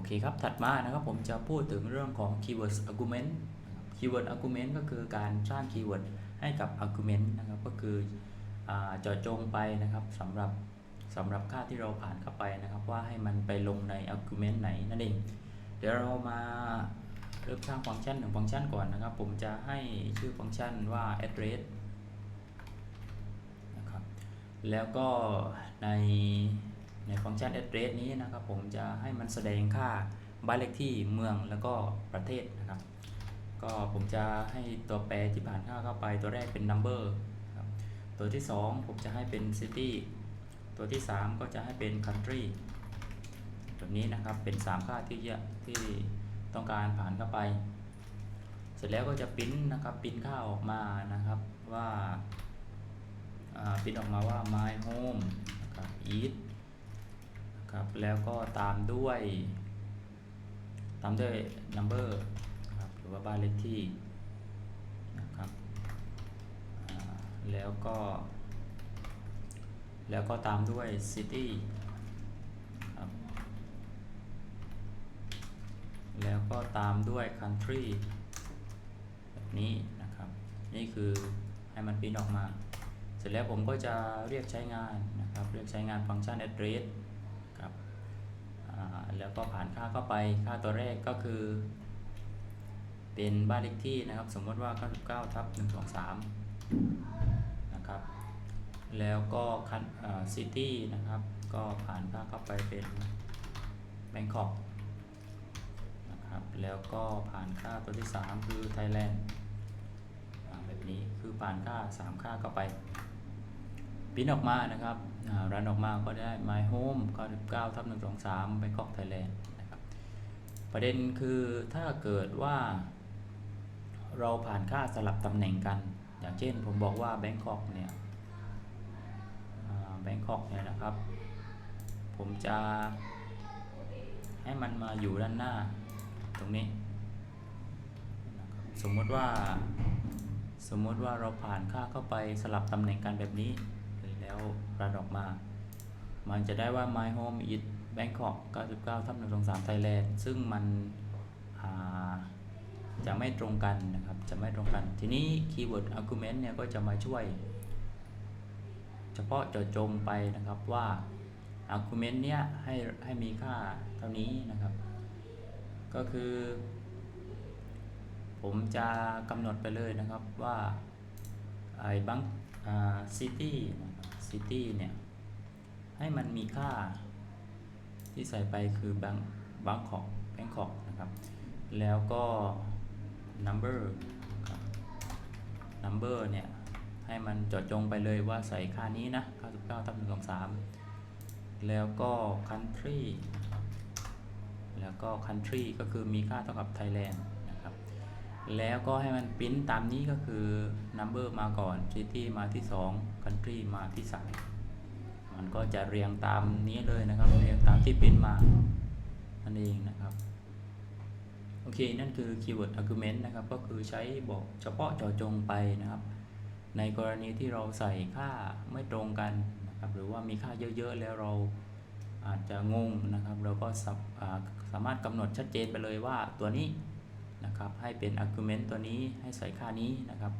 อเคครับ ถัดมานะครับผมจะพูดถึงเรื่องของ keyword argument keyword argument ก็คือการสร้าง keyword ให้กับ argument นะครับก็คือเจาะจงไปนะครับสำหรับสำหรับค่าที่เราผ่านเข้าไปนะครับ ว่าให้มันไปลงใน argument ไหนนั่นเอง เดี๋ยวเรามาเริ่มสร้างฟังก์ชันหนึ่งฟังก์ชันก่อนนะครับ ผมจะให้ชื่อฟังก์ชันว่า address นะครับแล้วก็ใน ในฟังก์ชัน address นี้นะครับ ผมจะให้มันแสดงค่าบ้านเลขที่เมืองแล้วก็ประเทศนะครับ ก็ผมจะให้ตัวแปรที่ผ่านค่าเข้าไปตัวแรกเป็น number ครับตัวที่ 2 ผมจะให้เป็น city ตัวที่ 3 ก็จะให้เป็น country แบบนี้นะครับเป็น 3 ค่าที่จะที่ต้องการผ่านเข้าไป เสร็จแล้วก็จะปริ้นนะครับปริ้นค่าออกมานะครับว่าปริ้นออกมาว่า my home นะครับ eat ครับแล้วก็ตามด้วย ตามด้วย number ครับหรือว่าบ้านเลขที่นะครับแล้วก็ แล้วก็ตามด้วย city ครับแล้วก็ตามด้วย country แบบนี้นะครับ นี่คือให้มันปริ้นออกมา เสร็จแล้วผมก็จะเรียกใช้งานนะครับ เรียกใช้งานฟังก์ชัน address ครับอ่า แล้วก็ผ่านค่าเข้าไปค่าตัวแรกก็คือ เป็นบ้านเลขที่นะครับ สมมติว่า99ทับ123นะครับแล้วก็คันซิตี้นะครับ ก็ผ่านค่าเข้าไปเป็นแบงคอกนะครับแล้วก็ผ่านค่าตัวที่ 3 คือไทยแลนด์แบบนี้คือผ่านค่า 3 ค่าเข้าไป ปิ้นออกมานะครับรันออกมาก็ได้ my home 99ทับ123 Bangkok Thailand นะครับประเด็นคือถ้าเกิดว่า เราผ่านค่าสลับตำแหน่งกัน อย่างเช่นผมบอกว่า Bangkok เนี่ยแบงคอกเนี่ยนะครับ ผมจะให้มันมาอยู่ด้านหน้าตรงนี้นสมมติว่าสมมติว่าเราผ่านค่าเข้าไปสลับตำแหน่งกันแบบนี้ แล้วรันออกมา มันจะได้ว่า my home is Bangkok 99ทับ123 Thailand ซึ่งมันจะไม่ตรงกันนะครับ จะไม่ตรงกัน ทีนี้ keyword argument เนี่ยก็จะมาช่วย เฉพาะเจาะจงไปนะครับว่า argument เนี้ยให้ให้มีค่าเท่านี้นะครับ ก็คือ ผมจะกำหนดไปเลยนะครับว่าไอ้บังอ่าซิตี้ซิ ตี้เนี่ย ให้มันมีค่าที่ใส่ไปคือบังบังคอกแบงคอกนะครับ แล้วก็ number ครับ number เนี่ย ให้มันจาะจงไปเลยว่าใส่ค่านี้นะ99ทับ123แล้วก็ country นะครับแล้วก็ country ก็คือมีค่าเท่ากับ Thailand นะครับ แล้วก็ให้มันปริ้นตามนี้ก็คือ number มาก่อน city มาที่ 2 country มาที่ 3 มันก็จะเรียงตามนี้เลยนะครับ เรียงตามที่ปริ้นมานั่นเองนะครับ โอเค นั่นคือ keyword argument นะครับ ก็คือใช้บอกเฉพาะเจาะจงไปนะครับ ในกรณีที่เราใส่ค่าไม่ตรงกันนะครับ หรือว่ามีค่าเยอะๆ แล้วเราอาจจะงงนะครับ เราก็สาอ่าสามารถกำหนดชัดเจนไปเลยว่าตัวนี้ นะครับให้เป็น argument ตัวนี้ให้ใส่ค่านี้นะครับ